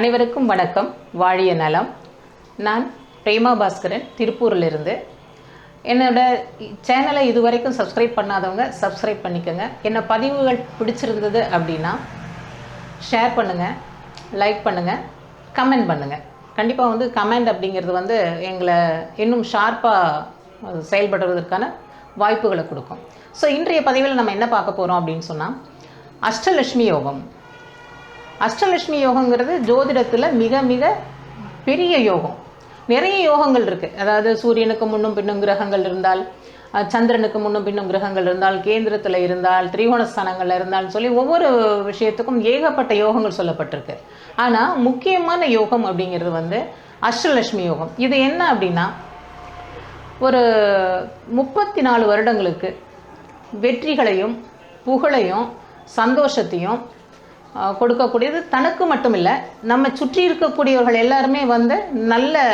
அனைவருக்கும் வணக்கம். வாழிய நலம். நான் பிரேமா பாஸ்கரன் திருப்பூரிலிருந்து. என்னோட சேனலை இதுவரைக்கும் சப்ஸ்கிரைப் பண்ணாதவங்க சப்ஸ்கிரைப் பண்ணிக்கோங்க. என்ன பதிவுகள் பிடிச்சிருந்தது அப்படின்னா ஷேர் பண்ணுங்கள் லைக் பண்ணுங்கள் கமெண்ட் பண்ணுங்கள் கண்டிப்பாக வந்து கமெண்ட் அப்படிங்கிறது வந்து எங்களை இன்னும் ஷார்ப்பாக செயல்படுறதுக்கான வாய்ப்புகளை கொடுக்கும். ஸோ இன்றைய பதிவில் நம்ம என்ன பார்க்க போகிறோம் அப்படின்னு சொன்னால் அஷ்டலட்சுமி யோகம். அஷ்டலட்சுமி யோகங்கிறது ஜோதிடத்தில் மிக மிக பெரிய யோகம். நிறைய யோகங்கள் இருக்குது அதாவது சூரியனுக்கு முன்னும் பின்னும் கிரகங்கள் இருந்தால் சந்திரனுக்கு முன்னும் பின்னும் கிரகங்கள் இருந்தால் கேந்திரத்தில் இருந்தால் திரிகோணஸ்தானங்களில் இருந்தால் சொல்லி ஒவ்வொரு விஷயத்துக்கும் ஏகப்பட்ட யோகங்கள் சொல்லப்பட்டிருக்கு. ஆனால் முக்கியமான யோகம் அப்படிங்கிறது வந்து அஷ்டலட்சுமி யோகம். இது என்ன அப்படின்னா ஒரு முப்பத்தி நாலு வருடங்களுக்கு வெற்றிகளையும் புகழையும் சந்தோஷத்தையும் கொடுக்கக்கூடியது. தனக்கு மட்டும் இல்லை நம்ம சுற்றி இருக்கக்கூடியவர்கள் எல்லாருமே வந்து நல்ல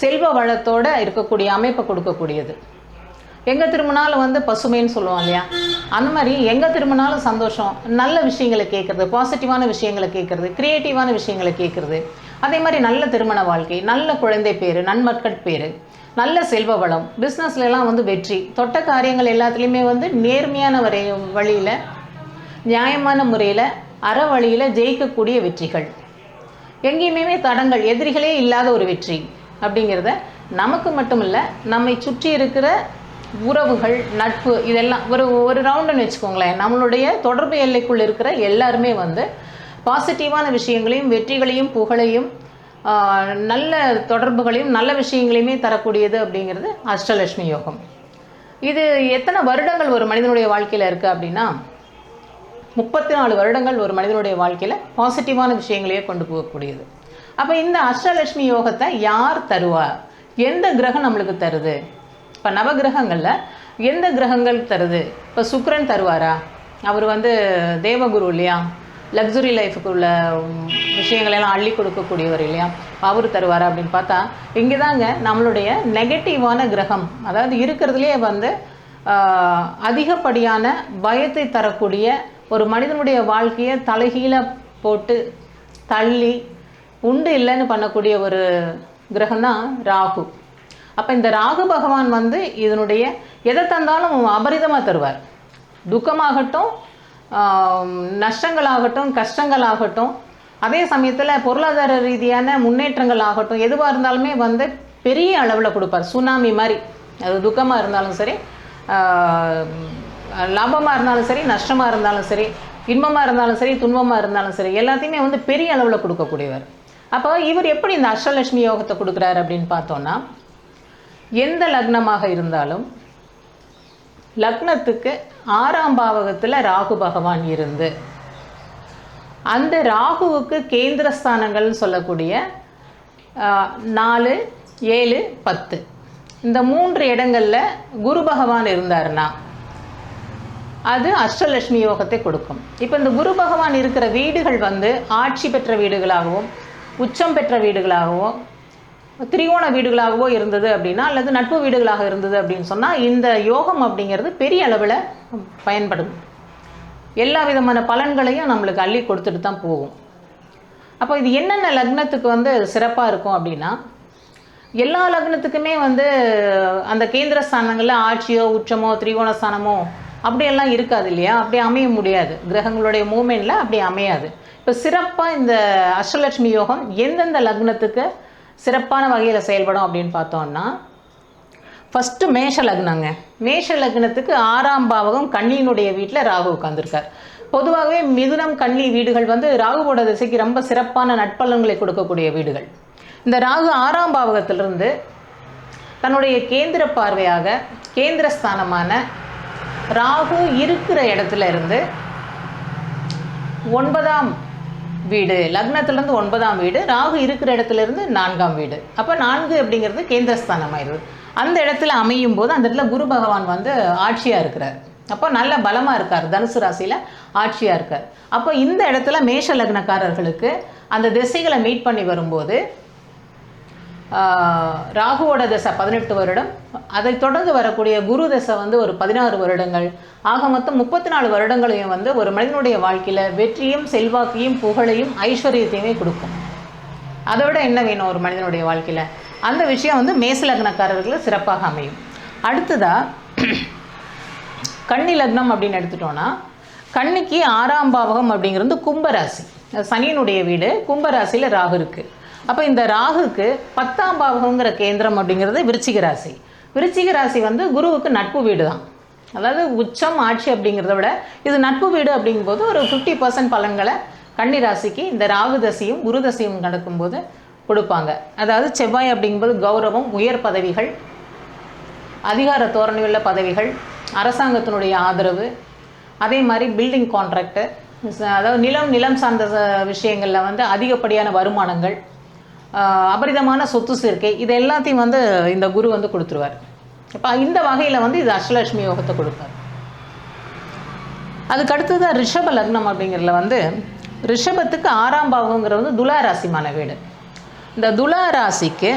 செல்வ வளத்தோடு இருக்கக்கூடிய அமைப்பை கொடுக்கக்கூடியது. எங்கே திரும்பினாலும் வந்து பசுமைன்னு சொல்லுவோம் இல்லையா? அந்த மாதிரி எங்கே திரும்பினாலும் சந்தோஷம் நல்ல விஷயங்களை கேட்குறது பாசிட்டிவான விஷயங்களை கேட்குறது க்ரியேட்டிவான விஷயங்களை கேட்குறது. அதே மாதிரி நல்ல திருமண வாழ்க்கை நல்ல குழந்தை பேர் நன்மக்கள் பேர் நல்ல செல்வ வளம் பிஸ்னஸ்லலாம் வந்து வெற்றி தொட்ட காரியங்கள் எல்லாத்துலேயுமே வந்து நேர்மையான வரை வழியில் நியாயமான முறையில் அற வழியில் ஜெயிக்கக்கூடிய வெற்றிகள். எங்கேயுமே தடங்கள் எதிரிகளே இல்லாத ஒரு வெற்றி அப்படிங்கிறத நமக்கு மட்டும் இல்லை நம்மை சுற்றி இருக்கிற உறவுகள் நட்பு இதெல்லாம் ஒரு ஒரு ரவுண்டுன்னு வச்சுக்கோங்களேன். நம்மளுடைய தொடர்பு எல்லைக்குள் இருக்கிற எல்லாருமே வந்து பாசிட்டிவான விஷயங்களையும் வெற்றிகளையும் புகழையும் நல்ல தொடர்புகளையும் நல்ல விஷயங்களையுமே தரக்கூடியது அப்படிங்கிறது அஷ்டலட்சுமி யோகம். இது எத்தனை வருடங்கள் ஒரு மனிதனுடைய வாழ்க்கையில் இருக்குது அப்படின்னா முப்பத்தி நாலு வருடங்கள் ஒரு மனிதனுடைய வாழ்க்கையில் பாசிட்டிவான விஷயங்களையே கொண்டு போகக்கூடியது. அப்போ இந்த அஷ்டலட்சுமி யோகத்தை யார் தருவா? எந்த கிரகம் நம்மளுக்கு தருது? இப்போ நவகிரகங்களில் எந்த கிரகங்கள் தருது? இப்போ சுக்ரன் தருவாரா? அவர் வந்து தேவகுரு இல்லையா? லக்ஸுரி லைஃபுக்கு உள்ள விஷயங்களெல்லாம் அள்ளி கொடுக்கக்கூடியவர் இல்லையா? அவர் தருவார் அப்படின்னு பார்த்தா இங்கே தாங்க நம்மளுடைய நெகட்டிவான கிரகம் அதாவது இருக்கிறதுலே வந்து அதிகப்படியான பயத்தை தரக்கூடிய ஒரு மனிதனுடைய வாழ்க்கையை தலைகீழ போட்டு தள்ளி உண்டு இல்லைன்னு பண்ணக்கூடிய ஒரு கிரகம் தான் ராகு. அப்போ இந்த ராகு பகவான் வந்து இதனுடைய எதை தந்தாலும் அபரிதமாக தருவார். துக்கமாகட்டும் நஷ்டங்களாகட்டும் கஷ்டங்களாகட்டும் அதே சமயத்தில் பொருளாதார ரீதியான முன்னேற்றங்கள் ஆகட்டும் எதுவாக இருந்தாலுமே வந்து பெரிய அளவில் கொடுப்பார். சுனாமி மாதிரி. அது துக்கமாக இருந்தாலும் சரி லாபமாக இருந்தாலும் சரி நஷ்டமாக இருந்தாலும் சரி இன்பமாக இருந்தாலும் சரி துன்பமாக இருந்தாலும் சரி எல்லாத்தையுமே வந்து பெரிய அளவில் கொடுக்கக்கூடியவர். அப்போ இவர் எப்படி இந்த அஷ்டலட்சுமி யோகத்தை கொடுக்குறாரு அப்படின்னு பார்த்தோன்னா எந்த லக்னமாக இருந்தாலும் லக்னத்துக்கு ஆறாம் பாவகத்தில் ராகு பகவான் இருந்து அந்த ராகுவுக்கு கேந்திரஸ்தானங்கள்னு சொல்லக்கூடிய நாலு ஏழு பத்து. இந்த மூன்று இடங்களில் குரு பகவான் இருந்தாருன்னா அது அஷ்டலட்சுமி யோகத்தை கொடுக்கும். இப்போ இந்த குரு பகவான் இருக்கிற வீடுகள் வந்து ஆட்சி பெற்ற வீடுகளாகவும் உச்சம் பெற்ற வீடுகளாகவோ திரிகோண வீடுகளாகவோ இருந்தது அப்படின்னா அல்லது நட்பு வீடுகளாக இருந்தது அப்படின்னு சொன்னால் இந்த யோகம் அப்படிங்கிறது பெரிய அளவில் பயன்படும். எல்லா விதமான பலன்களையும் நம்மளுக்கு அள்ளி கொடுத்துட்டு தான் போகும். அப்போ இது என்னென்ன லக்னத்துக்கு வந்து சிறப்பாக இருக்கும் அப்படின்னா எல்லா லக்னத்துக்குமே வந்து அந்த கேந்திர ஸ்தானங்களில் ஆட்சியோ உச்சமோ திரிகோணஸ்தானமோ அப்படியெல்லாம் இருக்காது இல்லையா? அப்படி அமைய முடியாது. கிரகங்களுடைய மூமெண்ட்டில் அப்படி அமையாது. இப்போ சிறப்பாக இந்த அஷ்டலட்சுமி யோகம் எந்தெந்த லக்னத்துக்கு சிறப்பான வகையில் செயல்படும் அப்படின்னு பார்த்தோம்னா ஃபஸ்ட்டு மேஷ லக்னங்க. மேஷ லக்னத்துக்கு ஆறாம் பாவகம் கண்ணியினுடைய வீட்டில் ராகு உட்காந்துருக்கார் பொதுவாகவே மிதுனம் கன்னி வீடுகள் வந்து ராகுவோட திசைக்கு ரொம்ப சிறப்பான நட்பலன்களை கொடுக்கக்கூடிய வீடுகள். இந்த ராகு ஆறாம் பாவகத்திலிருந்து தன்னுடைய கேந்திர பார்வையாக கேந்திர ஸ்தானமான ராகு இருக்கிற இடத்துல இருந்து ஒன்பதாம் வீடு லக்னத்திலேருந்து ஒன்பதாம் வீடு ராகு இருக்கிற இடத்துல இருந்து நான்காம் வீடு. அப்போ நான்கு அப்படிங்கிறது கேந்திரஸ்தானம் ஆயிடுது. அந்த இடத்துல அமையும் போது அந்த இடத்துல குரு பகவான் வந்து ஆட்சியாக இருக்கிறார். அப்போ நல்ல பலமாக இருக்கார். தனுசு ராசியில் ஆட்சியாக இருக்கார். அப்போ இந்த இடத்துல மேஷ லக்னக்காரர்களுக்கு அந்த திசைகளை மீட் பண்ணி வரும்போது ராகுவோட தசை பதினெட்டு வருடம். அதை தொடர்ந்து வரக்கூடிய குரு தசை வந்து ஒரு பதினாறு வருடங்கள். ஆக மொத்தம் முப்பத்தி நாலு வருடங்களையும் வந்து ஒரு மனிதனுடைய வாழ்க்கையில் வெற்றியும் செல்வாக்கையும் புகழையும் ஐஸ்வர்யத்தையுமே கொடுக்கும். அதை விட என்ன வேணும் ஒரு மனிதனுடைய வாழ்க்கையில்? அந்த விஷயம் வந்து மேச லக்னக்காரர்களுக்கு சிறப்பாக அமையும். அடுத்ததாக கன்னி லக்னம் அப்படின்னு எடுத்துட்டோன்னா கன்னிக்கு ஆறாம் பாவகம் அப்படிங்கிறது கும்பராசி. சனியினுடைய வீடு கும்பராசியில் ராகு இருக்குது அப்போ இந்த ராகுக்கு பத்தாம் பாவகங்கிற கேந்திரம் அப்படிங்கிறது விருச்சிக ராசி. விருச்சிக ராசி வந்து குருவுக்கு நட்பு வீடு தான் அதாவது உச்சம் ஆட்சி அப்படிங்கிறத விட இது நட்பு வீடு அப்படிங்கும்போது ஒரு ஃபிஃப்டி பர்சன்ட் பலன்களை கன்னி ராசிக்கு இந்த ராகு தசையும் குரு தசையும் நடக்கும்போது கொடுப்பாங்க. அதாவது செவ்வாய் அப்படிங்கும்போது கௌரவம் உயர் பதவிகள் அதிகார தோரணையுள்ள பதவிகள் அரசாங்கத்தினுடைய ஆதரவு அதே மாதிரி பில்டிங் கான்ட்ராக்டு அதாவது நிலம் நிலம் சார்ந்த விஷயங்களில் வந்து அதிகப்படியான வருமானங்கள் அபரிதமான சொத்து சேர்க்கை. இது எல்லாத்தையும் வந்து இந்த குரு வந்து கொடுத்துருவார். இப்போ இந்த வகையில் வந்து இது அஷ்டலட்சுமி யோகத்தை கொடுப்பார். அதுக்கு அடுத்தது ரிஷப லக்னம் அப்படிங்கிறதுல வந்து ரிஷபத்துக்கு ஆறாம் பாவங்கிறது வந்து துலா ராசிமான வீடு. இந்த துலா ராசிக்கு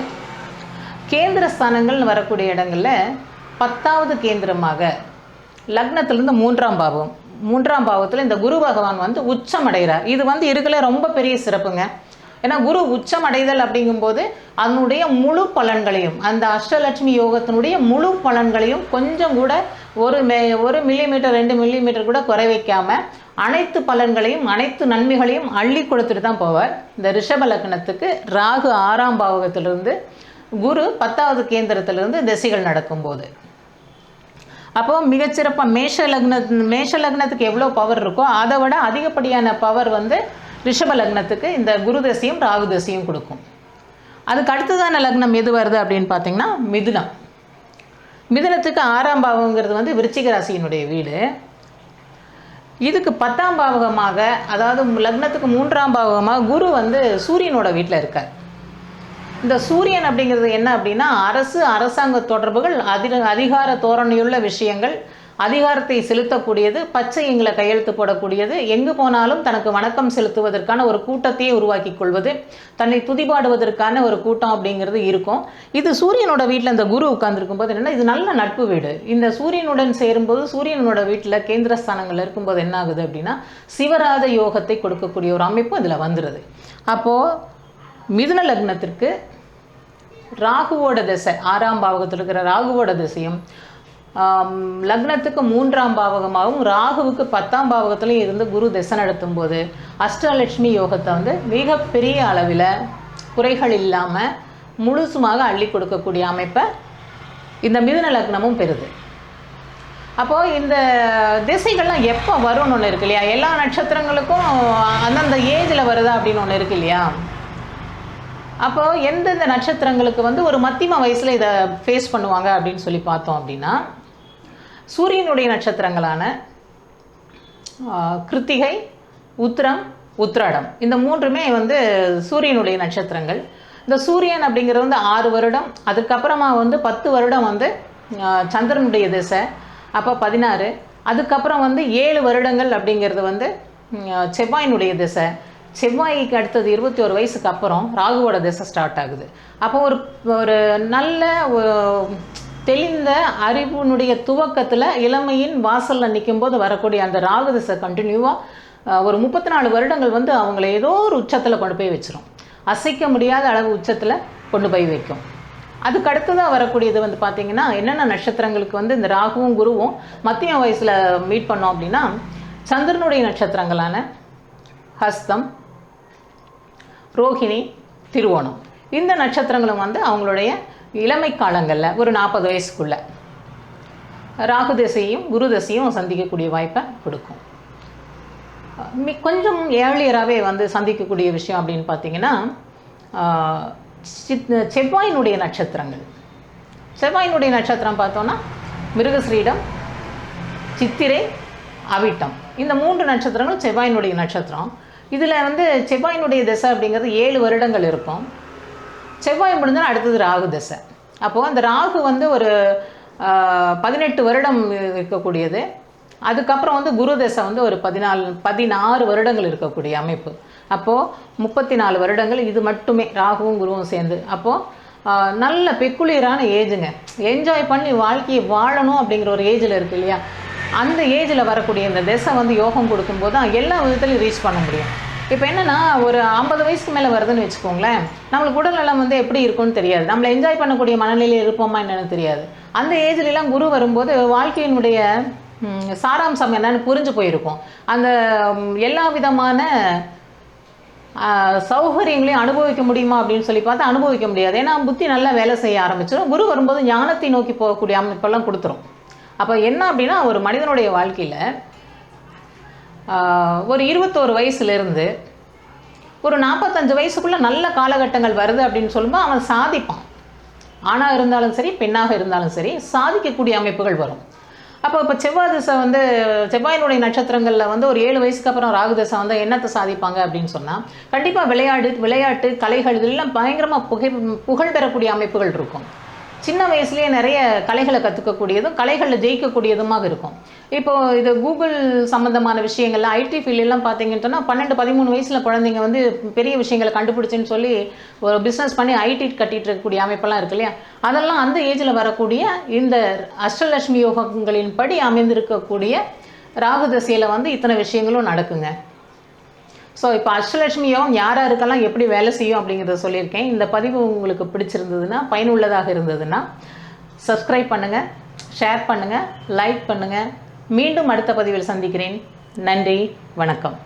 கேந்திர ஸ்தானங்கள்னு வரக்கூடிய இடங்களில் பத்தாவது கேந்திரமாக லக்னத்திலிருந்து மூன்றாம் பாவம். மூன்றாம் பாவத்தில் இந்த குரு பகவான் வந்து உச்சம் அடைகிறார். இது வந்து இருக்கல ரொம்ப பெரிய சிறப்புங்க. ஏன்னா குரு உச்சம் அடைதல் அப்படிங்கும்போது அதனுடைய முழு பலன்களையும் அந்த அஷ்டலட்சுமி யோகத்தினுடைய முழு பலன்களையும் கொஞ்சம் கூட ஒரு மே ஒரு மில்லிமீட்டர் ரெண்டு மில்லிமீட்டர் கூட குறை வைக்காமல் அனைத்து பலன்களையும் அனைத்து நன்மைகளையும் அள்ளி கொடுத்துட்டு தான் போவார். இந்த ரிஷப லக்னத்துக்கு ராகு ஆறாம் பாவகத்திலிருந்து குரு பத்தாவது கேந்திரத்திலிருந்து திசைகள் நடக்கும்போது. அப்போ மிகச்சிறப்பாக மேஷ லக்ன மேஷ லக்னத்துக்கு எவ்வளோ பவர் இருக்கோ அதை விட அதிகப்படியான பவர் வந்து ரிஷப லக்னத்துக்கு இந்த குரு தசையும் ராகு தசையும் கொடுக்கும். அதுக்கு அடுத்ததான லக்னம் எது வருது அப்படின்னு பார்த்தீங்கன்னா மிதுனம். மிதுனத்துக்கு ஆறாம் பாவங்கிறது வந்து விருச்சிக ராசியினுடைய வீடு. இதுக்கு பத்தாம் பாவகமாக அதாவது லக்னத்துக்கு மூன்றாம் பாவகமாக குரு வந்து சூரியனோட வீட்டில் இருக்கார். இந்த சூரியன் அப்படிங்கிறது என்ன அப்படின்னா அரசு அரசாங்க தொடர்புகள் அதிக அதிகார தோரணையுள்ள விஷயங்கள் அதிகாரத்தை செலுத்தக்கூடியது பச்சை எங்களை கையெழுத்து போடக்கூடியது. எங்கு போனாலும் தனக்கு வணக்கம் செலுத்துவதற்கான ஒரு கூட்டத்தையே உருவாக்கி கொள்வது தன்னை துதிபாடுவதற்கான ஒரு கூட்டம் அப்படிங்கிறது இருக்கும். இது சூரியனோட வீட்டில் இந்த குரு உட்கார்ந்துருக்கும் போது என்னன்னா இது நல்ல நட்பு வீடு. இந்த சூரியனுடன் சேரும்போது சூரியனோட வீட்டில் கேந்திரஸ்தானங்கள் இருக்கும்போது என்ன ஆகுது அப்படின்னா சிவராத யோகத்தை கொடுக்கக்கூடிய ஒரு அமைப்பு இதில் வந்துடுது அப்போது மிதுன லக்னத்திற்கு ராகுவோட திசை ஆறாம் பாவகத்தில் இருக்கிற ராகுவோட திசையும் லக்னத்துக்கு மூன்றாம் பாவகமாகவும் ராகுவுக்கு பத்தாம் பாவகத்திலையும் இருந்து குரு திசை நடத்தும் போது அஷ்டலட்சுமி யோகத்தை வந்து மிகப்பெரிய அளவில் குறைகள் இல்லாமல் முழுசுமாக அள்ளி கொடுக்கக்கூடிய அமைப்பை இந்த மிதுன லக்னமும் பெறுது. அப்போது இந்த திசைகள்லாம் எப்போ வரும்னு ஒன்று இருக்கு இல்லையா? எல்லா நட்சத்திரங்களுக்கும் அந்தந்த ஏஜில் வருதா அப்படின்னு ஒன்று இருக்கு இல்லையா? அப்போது எந்தெந்த நட்சத்திரங்களுக்கு வந்து ஒரு மத்தியம வயசில் இதை ஃபேஸ் பண்ணுவாங்க அப்படின்னு சொல்லி பார்த்தோம் அப்படின்னா சூரியனுடைய நட்சத்திரங்களான கிருத்திகை உத்திரம் உத்திராடம். இந்த மூன்றுமே வந்து சூரியனுடைய நட்சத்திரங்கள். இந்த சூரியன் அப்படிங்கிறது வந்து ஆறு வருடம் அதுக்கப்புறமா வந்து பத்து வருடம் வந்து சந்திரனுடைய திசை அப்போ பதினாறு. அதுக்கப்புறம் வந்து ஏழு வருடங்கள் அப்படிங்கிறது வந்து செவ்வாயினுடைய திசை. செவ்வாய்க்கு அடுத்தது இருபத்தி ஒரு வயசுக்கு அப்புறம் ராகுவோட திசை ஸ்டார்ட் ஆகுது. அப்போ ஒரு ஒரு நல்ல தெளிந்த அறிவுனுடைய துவக்கத்தில் இளமையின் வாசலில் நிற்கும்போது வரக்கூடிய அந்த ராகுதிசை கண்டினியூவாக ஒரு முப்பத்தி நாலு வருடங்கள் வந்து அவங்கள ஏதோ ஒரு உச்சத்தில் கொண்டு போய் வச்சிரும். அசைக்க முடியாத அளவு உச்சத்தில் கொண்டு போய் வைக்கும். அதுக்கு அடுத்ததாக வரக்கூடியது வந்து பார்த்திங்கன்னா என்னென்ன நட்சத்திரங்களுக்கு வந்து இந்த ராகுவும் குருவும் மத்திய வயசில் மீட் பண்ணோம் அப்படின்னா சந்திரனுடைய நட்சத்திரங்களான ஹஸ்தம் ரோஹிணி திருவோணம். இந்த நட்சத்திரங்களும் வந்து அவங்களுடைய இளமை காலங்களில் ஒரு நாற்பது வயசுக்குள்ள ராகு திசையும் குரு திசையும் சந்திக்கக்கூடிய வாய்ப்பை கொடுக்கும். மி கொஞ்சம் ஏர்லியராகவே வந்து சந்திக்கக்கூடிய விஷயம் அப்படின்னு பார்த்தீங்கன்னா சித்- செவ்வாயினுடைய நட்சத்திரங்கள். செவ்வாயினுடைய நட்சத்திரம் பார்த்தோன்னா மிருகஸ்ரீடம் சித்திரை அவிட்டம். இந்த மூன்று நட்சத்திரங்களும் செவ்வாயினுடைய நட்சத்திரம். இதில் வந்து செவ்வாயினுடைய திசை அப்படிங்கிறது ஏழு வருடங்கள் இருக்கும். செவ்வாய் முடிஞ்சால் அடுத்தது ராகு திசை. அப்போது அந்த ராகு வந்து ஒரு பதினெட்டு வருடம் இருக்கக்கூடியது. அதுக்கப்புறம் வந்து குரு தசை வந்து ஒரு பதினாலு பதினாறு வருடங்கள் இருக்கக்கூடிய அமைப்பு. அப்போது முப்பத்தி நாலு வருடங்கள் இது மட்டுமே ராகுவும் குருவும் சேர்ந்து. அப்போது நல்ல பெக்குலியரான ஏஜுங்க. என்ஜாய் பண்ணி வாழ்க்கையை வாழணும் அப்படிங்கிற ஒரு ஏஜில் இருக்கு இல்லையா? அந்த ஏஜில் வரக்கூடிய இந்த திசை வந்து யோகம் கொடுக்கும்போது தான் எல்லா விதத்துலையும் ரீச் பண்ண முடியும். இப்போ என்னன்னா ஒரு ஐம்பது வயசுக்கு மேலே வருதுன்னு வச்சுக்கோங்களேன். நம்மளுக்கு உடல்நலம் வந்து எப்படி இருக்கும்னு தெரியாது. நம்மளை என்ஜாய் பண்ணக்கூடிய மனநிலையில் இருப்போமா என்னென்னு தெரியாது. அந்த ஏஜ்லலாம் குரு வரும்போது வாழ்க்கையினுடைய சாராம்சம் என்னன்னு புரிஞ்சு போயிருக்கும். அந்த எல்லா விதமான சௌகரியங்களையும் அனுபவிக்க முடியுமா அப்படின்னு சொல்லி பார்த்தா அனுபவிக்க முடியாது. ஏன்னா புத்தி நல்லா வேலை செய்ய ஆரம்பிச்சிடும் குரு வரும்போது ஞானத்தை நோக்கி போகக்கூடிய அமைப்பெல்லாம் கொடுத்துரும். அப்போ என்ன அப்படின்னா ஒரு மனிதனுடைய வாழ்க்கையில் ஒரு இருபத்தோரு வயசுலேருந்து ஒரு நாற்பத்தஞ்சு வயசுக்குள்ளே நல்ல காலகட்டங்கள் வருது அப்படின்னு சொல்லும்போது அவன் சாதிப்பான். ஆணாக இருந்தாலும் சரி பெண்ணாக இருந்தாலும் சரி சாதிக்கக்கூடிய அமைப்புகள் வரும். அப்போ இப்போ செவ்வாய் திசை வந்து செவ்வாயினுடைய நட்சத்திரங்களில் வந்து ஒரு ஏழு வயசுக்கு அப்புறம் ராகு திசை வந்து என்னத்தை சாதிப்பாங்க அப்படின்னு சொன்னால் கண்டிப்பாக விளையாடு விளையாட்டு கலைகள் இதெல்லாம் பயங்கரமாக புகை புகழ் பெறக்கூடிய அமைப்புகள் இருக்கும். சின்ன வயசுலேயே நிறைய கலைகளை கற்றுக்கக்கூடியதும் கலைகளில் ஜெயிக்கக்கூடியதுமாக இருக்கும். இப்போது இது கூகுள் சம்மந்தமான விஷயங்கள்ல ஐடி ஃபீல்டெல்லாம் பார்த்தீங்கன்னு சொன்னால் பன்னெண்டு பதிமூணு வயசில் குழந்தைங்க வந்து பெரிய விஷயங்களை கண்டுபிடிச்சின்னு சொல்லி ஒரு பிஸ்னஸ் பண்ணி ஐடி கட்டிகிட்டு இருக்கக்கூடிய அமைப்பெல்லாம் இருக்கு இல்லையா? அதெல்லாம் அந்த ஏஜில் வரக்கூடிய இந்த அஷ்டலட்சுமி யோகங்களின் படி அமைந்திருக்கக்கூடிய ராகு தசையில் வந்து இத்தனை விஷயங்களும் நடக்குங்க. ஸோ இப்போ அஷ்டலட்சுமி யோகம் யார் யாருக்கெல்லாம் எப்படி வேலை செய்யும் அப்படிங்கிறத சொல்லியிருக்கேன். இந்த பதிவு உங்களுக்கு பிடிச்சிருந்ததுன்னா பயனுள்ளதாக இருந்ததுன்னா சப்ஸ்கிரைப் பண்ணுங்கள் ஷேர் பண்ணுங்கள் லைக் பண்ணுங்கள் மீண்டும் அடுத்த பதிவில் சந்திக்கிறேன். நன்றி வணக்கம்.